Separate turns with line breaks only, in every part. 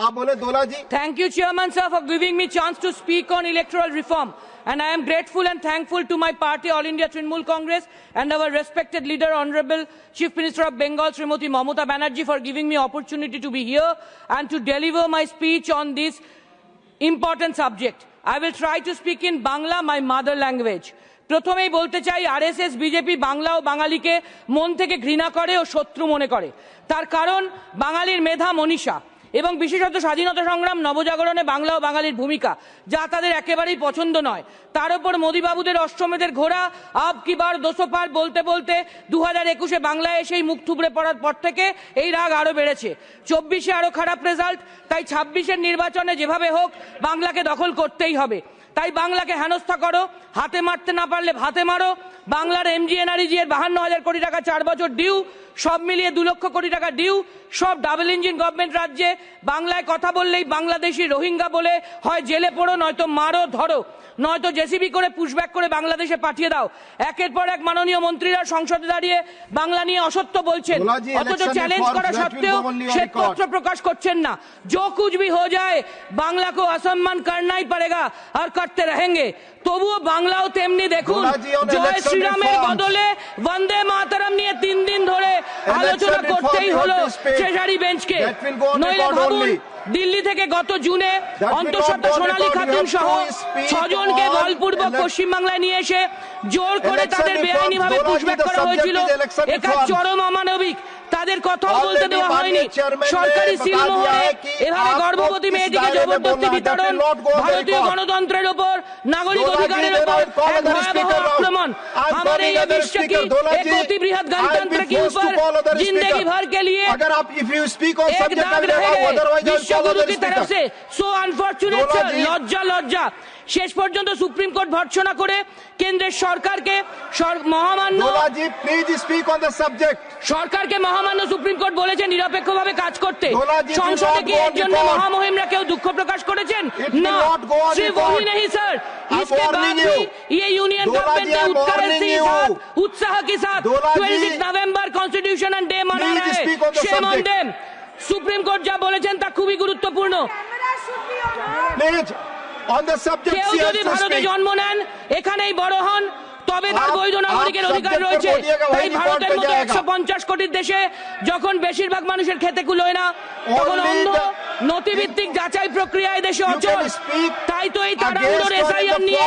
आप बोले दोला जी
Thank you, Chairman, sir, for giving me chance to speak on electoral reform. And I am grateful and thankful to my party, All India Trinamool Congress, and our respected leader, Honorable Chief Minister of Bengal, Srimati Mamata Banerjee, for giving me opportunity to be here and to deliver my speech on this important subject. I will try to speak in Bangla, my mother language. প্রথমেই বলতে চাই RSS BJP Bangla ও বাঙালিকে মন থেকে ঘৃণা করে ও শত্রু মনে করে তার কারণ বাঙালির মেধা মনীষা এবং বিশেষত স্বাধীনতা সংগ্রাম, নবজাগরণে বাংলা ও বাঙালির ভূমিকা, যা তাদের একেবারেই পছন্দ নয়। তার উপর মোদীবাবুদের অষ্টমেদের ঘোড়া, আব কি বার দোষো পার বলতে বলতে দু হাজার একুশে বাংলায় এসেই মুখ থুবড়ে পড়ার পর থেকে এই রাগ আরও বেড়েছে। চব্বিশে আরও খারাপ রেজাল্ট তাই ছাব্বিশের নির্বাচনে যেভাবে হোক বাংলাকে দখল করতেই হবে। তাই বাংলাকে হেনস্থা করো, হাতে মারতে না পারলে ভাতে মারো বাংলার এমজি এনআরইজি এর বাহান্ন হাজার কোটি টাকা চার বছর ডিউ সব মিলিয়ে দু লক্ষ কোটি টাকা ডিউ সব ডাবল ইঞ্জিন গভর্নমেন্ট রাজ্যে বাংলায় কথা বললেই বাংলাদেশি রোহিঙ্গা বলে হয় জেলে পড়ো নয়তো মারো ধরো নয়তো জেসিবি করে পুশব্যাক করে বাংলাদেশে পাঠিয়ে দাও একের পর এক মাননীয় মন্ত্রীরা সংসদে দাঁড়িয়ে বাংলা নিয়ে অসত্য বলছেন
ভোলাজি,
অথচ
election
চ্যালেঞ্জ
reforms
করা
that will
সত্ত্বেও
go only on
শ্বেতপত্র
record.
प्रकाश করছেন না जो कुछ भी हो जाए বাংলা को असम्मान करना ही पड़ेगा और करते रहेंगे তবুও বাংলাও তেমনি দেখুন
ভোলাজি, on
জয়
election
শ্রীরামের বদলে বন্দে মাতারাম নিয়ে তিন দিন ধরে আলোচনা করতেই হলো চেজারি বেঞ্চকে। নইলে ভাবুন দিল্লি থেকে গত জুনে অন্তঃসত্ত্ব সোনালী খাতুন সহ ছজনকে বলপূর্বক পশ্চিমবাংলায় নিয়ে এসে জোর করে তাদের
বেআইনিভাবে
পুশব্যাক করা হয়েছিল। একা চরম অমানবিক। তাদের কথাও
Already
বলতে দেওয়া হয়নি
মাননীয় chairman ने
সরকারি
बता
সিল
दिया
মোহরে
है कि
এভাবে
आपको
গর্ভবতী
किस
মেয়েটিকে
दायरे में
জবরদস্তি
बोलना है, that
বিতরণ
will not go on the
ভারতীয়
record.
গণতন্ত্রের ওপর নাগরিক
Dolaji,
অধিকারের
then I
ওপর
will call
এক
other
ভয়াবহ
speaker now.
আক্রমণ
I'm
हमारे
calling
ये
other
विश्व की
speaker. Dolaji,
एक अति बृहद
I'll be
गणतंत्र के
forced to
ऊपर
call other
जिंदगी
speaker.
भर के लिए
अगर आप if you speak on
एक
subject I
दाग
will
रह
allow,
गए
otherwise I will
विश्व
call
गुरु
other
की तरफ
speaker.
से सो আনফরচুনেট
দোলা
স্যার
জি।
লজ্জা লজ্জা শেষ পর্যন্ত সুপ্রিম কোর্ট ভর্ৎসনা করে কেন্দ্রের সরকারকে সর- মহামান্য
Dola ji, please speak on the subject.
সরকারকে মহামান্য সুপ্রিম কোর্ট বলেছে নিরপেক্ষভাবে কাজ করতে
দোলাজি,
সংসদে
do
কি
not
এর
go on
জন্য
record.
মহামহিমরা কেউ দুঃখ প্রকাশ করেছেন
It will
না
not go on
सिर्फ
record.
वही नहीं सर
I'm
इसके बाद
warning
भी
you.
ये यूनियन
दोलाजी,
गवर्नमेंट ने
I'm
उत्साह
warning
के
you.
साथ उत्साह के साथ
दोलाजी,
26 नवंबर कॉन्स्टिट्यूशन एंड डे मना
Please
रहा
speak on
है
the
shame on
subject.
Them Supreme Court যা বলেছেন তা খুবই গুরুত্বপূর্ণ কেউ যদি ভারতে জন্ম নেন এখানেই বড় হন তবে তার বৈধ নাগরিকের অধিকার রয়েছে। তাই ভারতের মতো একশো পঞ্চাশ কোটির দেশে যখন বেশিরভাগ মানুষের খেতে কুলোয় না তখন অন্ধ নথিভিত্তিক যাচাই প্রক্রিয়া দেশে অচল। তাই তো এই তাড়াহুড়োর
এসআইএম
নিয়ে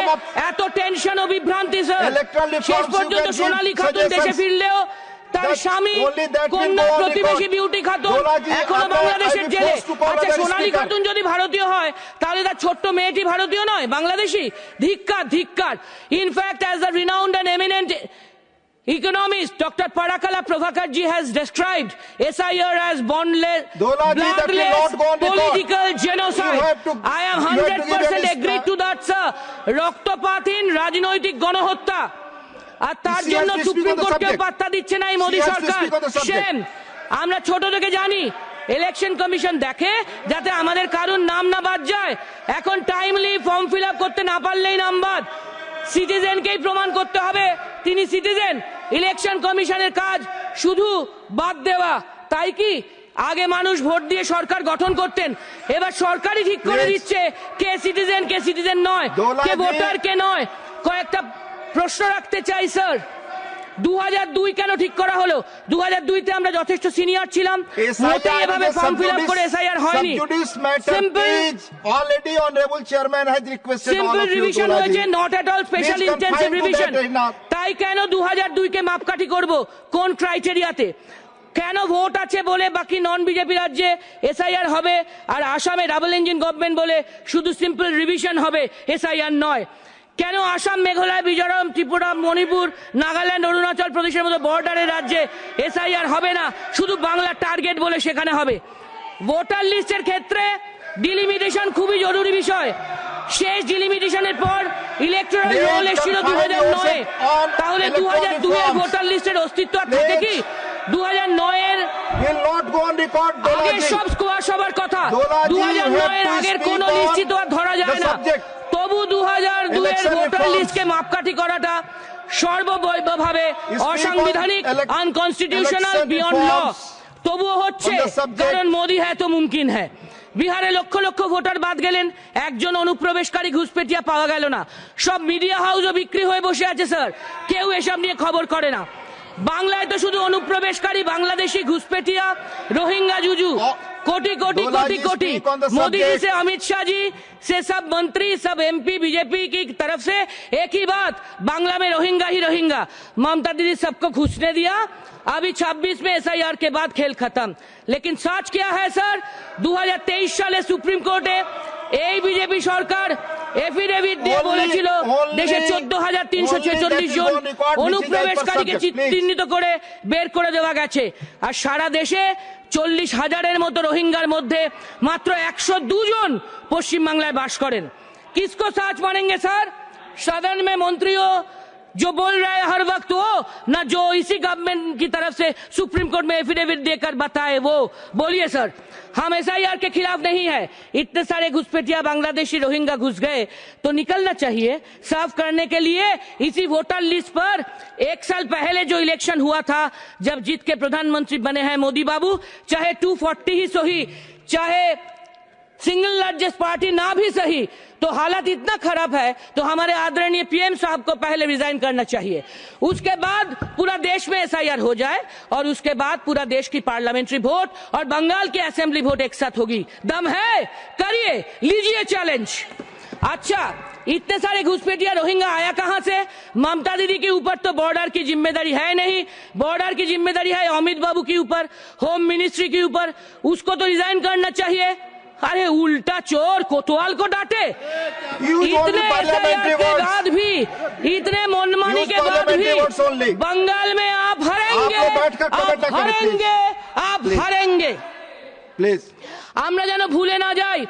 এত টেনশন ও বিভ্রান্তি স্যার শেষ পর্যন্ত সোনালী খাতুন দেশে ফিরলেও তার স্বামী কন্যা প্রতিবেশী বিউটি খাতুন
এখনও
বাংলাদেশের জেলে
to
আচ্ছা সোনালী খাতুন যদি ভারতীয় হয় তাহলে তার ছোট্ট মেয়েটি ভারতীয় নয় বাংলাদেশি ধিক্কার ধিক্কার in fact as the renowned and eminent Economist Dr. Parakala Prabhakar ji has described SIR as bondless, bloodless political genocide.
To-
I am
you have to give
100%
any
agreed to that, sir. রক্তপাতহীন রাজনৈতিক গণহত্যা আর তার জন্য supreme
the
পাত্তা দিচ্ছে না এই মোদী সরকার. Same আমরা ছোট থেকে জানি ইলেকশন কমিশন দেখে যাতে আমাদের কারুর নাম না বাদ যায় এখন টাইমলি ফর্ম ফিল আপ করতে না পারলেই নাম বাদ। সিটিজেনকেই প্রমাণ করতে হবে তিনি সিটিজেন ইলেকশন কমিশনের কাজ শুধু বাদ দেওয়া। তাই কি? আগে মানুষ ভোট দিয়ে সরকার গঠন করতেন এবার সরকারই ঠিক করে দিচ্ছে কে সিটিজেন কে সিটিজেন নয় কে ভোটার কে নয়। কয়েকটা প্রশ্ন রাখতে চাই স্যার। দু হাজার দুই কেন ঠিক করা হলো? দু হাজার দুইতে আমরা যথেষ্ট সিনিয়র ছিলাম। মোটেই এভাবে ফর্ম ফিল আপ করে এসআইআর হয়নি। সিম্পল রিভিশন হয়েছে not
at all
special
intensive revision
তাই কেন দু হাজার দুইকে মাপকাঠি করব? কোন ক্রাইটেরিয়াতে কেন ভোট আছে বলে বাকি নন বিজেপি রাজ্যে এসআইআর হবে? আর আসামে ডাবল ইঞ্জিন গভর্নমেন্ট বলে শুধু সিম্পল রিভিশন হবে এসআইআর নয়। কেন আসাম মেঘালয় মিজোরাম ত্রিপুরা মণিপুর নাগাল্যান্ড অরুণাচল প্রদেশের মতো বর্ডারের রাজ্যে এসআইআর হবে না? শুধু বাংলা টার্গেট বলে সেখানে হবে। ভোটার লিস্টের ক্ষেত্রে ডিলিমিটেশন খুবই জরুরি বিষয়। শেষ ডিলিমিটেশনের পর ইলেকট্রাল
Please
রোল এসেছিল দু হাজার নয়ে। তাহলে দু হাজার দুয়ের ভোটার লিস্টের অস্তিত্ব আর থাকে কি? দু হাজার নয়ের আগের সব স্কোয়ার সবার কথা। দু হাজার নয়ের আগের কোন
on
লিস্টই তো আর ধরা যায় না. তবু দু হাজার দুয়ের ভোটার. লিস্টকে মাপকাঠি করাটা সর্ববৈধভাবে
on
অসাংবিধানিক আনকনস্টিটিউশনাল বিয়ন্ড ল তবুও হচ্ছে. কারণ মোদি হ্যাঁ তো মুমকিন হ্যাঁ। বিহারে লক্ষ লক্ষ ভোটার বাদ গেলেন একজন অনুপ্রবেশকারী ঘুষপেটিয়া পাওয়া গেল না। সব মিডিয়া হাউসও বিক্রি হয়ে বসে আছে স্যার। কেউ এসব নিয়ে খবর করে না। বাংলায় তো শুধু অনুপ্রবেশকারী বাংলাদেশি ঘুষপেটিয়া রোহিঙ্গা জুজু कोटि कोटि
Dola
कोटि
ji,
कोटि
speak on the
Modi ji
subject.
से अमित शाह जी से सब मंत्री सब एमपी बीजेपी की तरफ से एक ही बात बांग्ला में रोहिंगा ही रोहिंगा ममता दीदी सबको घुसने दिया अभी 26 में एसआईआर के बाद खेल खत्म लेकिन सच क्या है सर 2023 সালে সুপ্রিম কোর্টে এই বিজেপি সরকার এফিডেভিট দিয়ে
Only-
বলেছিল
only-
দেশে চোদ্দ হাজার তিনশো
only
ছেচল্লিশ
that is
John
on record, which is
অনুপ্রবেশকারীকে
as per subject, please.
চিহ্নিত করে বের করে দেওয়া গেছে আর সারা দেশে চল্লিশ হাজারের মতো রোহিঙ্গার মধ্যে মাত্র একশো দুজন পশ্চিমবাংলায় বাস করেন। কিসকো সাজ মানেঙ্গে স্যার। সাধারণ মে মন্ত্রীও जो बोल रहे हैं हर वक्त वो, ना जो इसी गवर्नमेंट की तरफ़ से सुप्रीम कोर्ट में एफिडेविट देकर बताए वो। बोलिए सर, हम एसआईआर के खिलाफ नहीं है। इतने सारे घुसपैठिया बांग्लादेशी रोहिंगा घुस गए तो निकलना चाहिए साफ़ करने के लिए। इसी वोटर लिस्ट पर एक साल पहले जो इलेक्शन हुआ था, जब जीत के प्रधानमंत्री बने हैं मोदी बाबू, चाहे 240 ही सो ही, चाहे सिंगल लार्जेस्ट पार्टी ना भी सही तो हालत इतना खराब है तो हमारे आदरणीय पीएम साहब को पहले रिजाइन करना चाहिए। उसके बाद पूरा देश में एसआईआर हो जाए, और उसके बाद पूरा देश की पार्लियामेंट्री वोट और बंगाल की असेंबली वोट एक साथ होगी। दम है? करिए, लीजिए चैलेंज अच्छा इतने सारे घुसपैठिया रोहिंगा आया कहाँ से? ममता दीदी के ऊपर तो बॉर्डर की ज़िम्मेदारी है नहीं। बॉर्डर की ज़िम्मेदारी है अमित बाबू के ऊपर होम मिनिस्ट्री के ऊपर। उसको तो रिजाइन करना चाहिए। अरे उल्टा चोर कोतवाल को डांटे
Use only
इतने
parliamentary
SIR के
words.
बाद भी इतने मनमानी
Use
के बाद
parliamentary
भी
words only.
बंगाल में आप हरेंगे
आप लोग बैठकर comment
आप
ना करें, please.
हरेंगे आप
Please.
हरेंगे
Please.
আমরা যেন ভুলে না যাই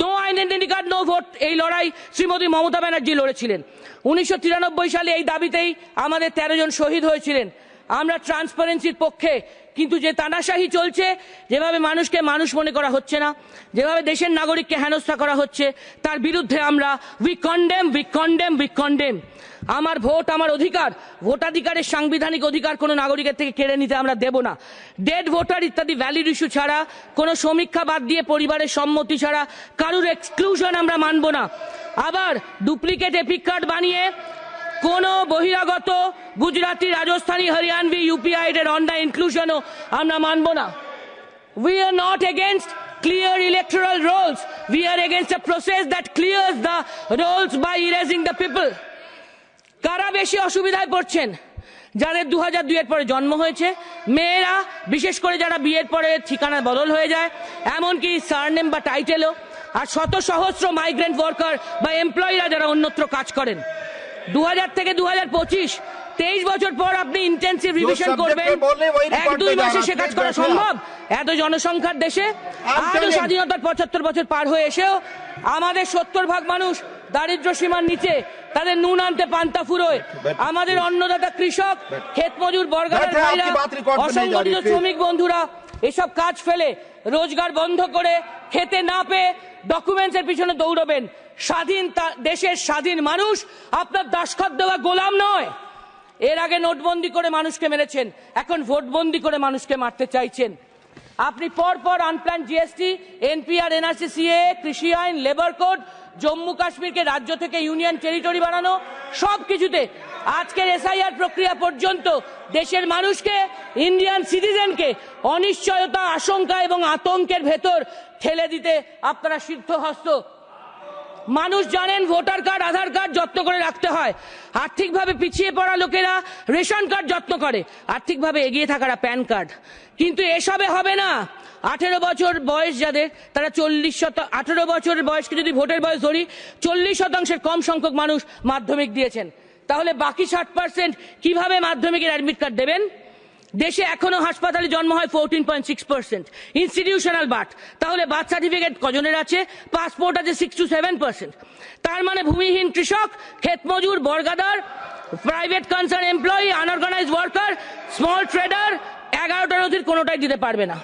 no identity card no vote এই লড়াই শ্রীমতী মমতা ব্যানার্জি লড়েছিলেন উনিশশো সালে এই দাবিতেই আমাদের তেরো জন শহীদ হয়েছিলেন আমরা ট্রান্সপারেন্সির পক্ষে কিন্তু যে তানাশাহি চলছে, যেভাবে মানুষকে মানুষ মনে করা হচ্ছে না, যেভাবে দেশের নাগরিককে হেনস্থা করা হচ্ছে, তার বিরুদ্ধে আমরা we condemn we condemn we condemn আমার ভোট, আমার অধিকার, ভোটাধিকারের সাংবিধানিক অধিকার কোনো নাগরিকের থেকে কেড়ে নিতে আমরা দেব না। ডেড ভোটার ইত্যাদি ভ্যালিড ইস্যু ছাড়া, কোনো সমীক্ষা বাদ দিয়ে পরিবারের সম্মতি ছাড়া, কারুর এক্সক্লুশন আমরা মানব না। আবার ডুপ্লিকেট এপিক কার্ড বানিয়ে কোন বহিরাগত গুজরাটি, রাজস্থানী হরিয়ানভি ইউপিআই এর অন্যায় ইনক্লুশনও আমরা মানব না we are not against clear electoral rolls. We are against a process that clears the rolls by erasing the people. কারা বেশি অসুবিধায় পড়ছেন যাদের দু হাজার দুইয়ের পরে জন্ম হয়েছে, মেয়েরা, বিশেষ করে যারা বিয়ের পরে ঠিকানা বদল হয়ে যায়, এমনকি সারনেম বা টাইটেলও আর শত সহস্র মাইগ্রেন্ট ওয়ার্কার বা এমপ্লয়িরা যারা অন্যত্র কাজ করেন দু থেকে দু হাজার পঁচিশ তেইশ বছর পর আপনি ইন্টেন্সিভ রিভিশন করবেন। এক দুই মাসে সে কাজ করা সম্ভব। এত জনসংখ্যার দেশে
আরও
স্বাধীনতার পঁচাত্তর বছর পার হয়ে এসেও আমাদের সত্তর ভাগ মানুষ দারিদ্র সীমার নিচে তাদের নুন আনতে পান্তা ফুরোয়। আমাদের অন্নদাতা কৃষক ক্ষেত মজুর
বর্গার
অসংগঠিত শ্রমিক বন্ধুরা এসব কাজ ফেলে রোজগার বন্ধ করে খেতে না পেয়ে ডকুমেন্টসের পিছনে দৌড়বেন। স্বাধীন দেশের স্বাধীন মানুষ আপনার দাসখাত দেওয়া গোলাম নয়। এর আগে নোটবন্দি করে মানুষকে মেরেছেন, এখন ভোটবন্দি করে মানুষকে মারতে চাইছেন। আপনি পর পর unplanned GST NPR NRC CA কৃষি আইন লেবার কোড জম্মু কাশ্মীরকে রাজ্য থেকে ইউনিয়ন টেরিটরি বানানো, সব কিছুতে আজকের এসআইআর প্রক্রিয়া পর্যন্ত দেশের মানুষকে ইন্ডিয়ান সিটিজেনকে অনিশ্চয়তা, আশঙ্কা এবং আতঙ্কের ভেতর ঠেলে দিতে আপনারা সিদ্ধহস্ত। মানুষ জানেন ভোটার কার্ড, আধার কার্ড যত্ন করে রাখতে হয়। আর্থিকভাবে পিছিয়ে পড়া লোকেরা রেশন কার্ড যত্ন করে। আর্থিকভাবে এগিয়ে থাকারা প্যান কার্ড। কিন্তু এসবে হবে না। আঠেরো বছর বয়স যাদের, তারা চল্লিশ শত, আঠেরো বছরের বয়সকে যদি ভোটের বয়স ধরি, চল্লিশ শতাংশের কম সংখ্যক মানুষ মাধ্যমিক দিয়েছেন। তাহলে বাকি ষাট পার্সেন্ট কীভাবে মাধ্যমিকের অ্যাডমিট কার্ড দেবেন? দেশে এখনও হাসপাতালে জন্ম হয় fourteen point six percent institutional birth তাহলে বার্থ সার্টিফিকেট কজনের আছে? পাসপোর্ট আছে সিক্স টু সেভেন পার্সেন্ট তার মানে ভূমিহীন কৃষক, ক্ষেতমজুর, বর্গাদার private concern employee unorganised worker small trader এগারোটা নথির কোনোটাই দিতে পারবে না।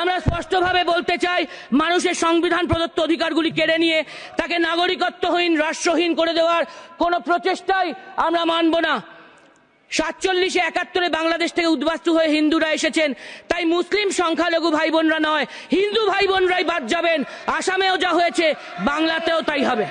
আমরা স্পষ্টভাবে বলতে চাই, মানুষের সংবিধান প্রদত্ত অধিকারগুলি কেড়ে নিয়ে তাকে নাগরিকত্বহীন, রাষ্ট্রহীন করে দেওয়ার কোনো প্রচেষ্টাই আমরা মানব না। সাতচল্লিশে একাত্তরে বাংলাদেশ থেকে উদ্বাস্তু হয়ে হিন্দুরা এসেছেন। তাই মুসলিম সংখ্যালঘু ভাই বোনরা নয় হিন্দু ভাই বোনরাই বাদ যাবেন। আসামেও যা হয়েছে বাংলাতেও তাই হবে।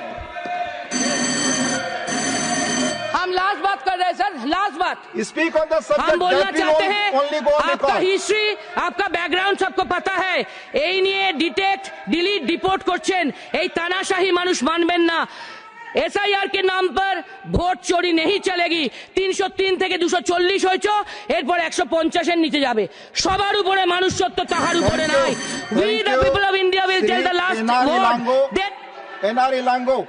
এই নিয়ে ডিটেক্ট ডিলিট ডিপোর্ট করছেন। এই তানাশাহী মানুষ মানবেন না। एसआईआर কে নাম পর ভোট চোরি নেই চলেগি। তিনশো তিন থেকে দুশো চল্লিশ হয়েছ এরপর একশো পঞ্চাশের নিচে যাবে। সবার উপরে মানুষ সত্য তাহার উপরে নাই। We the people of India
will
tell
the last
vote
NRE লাঙ্গো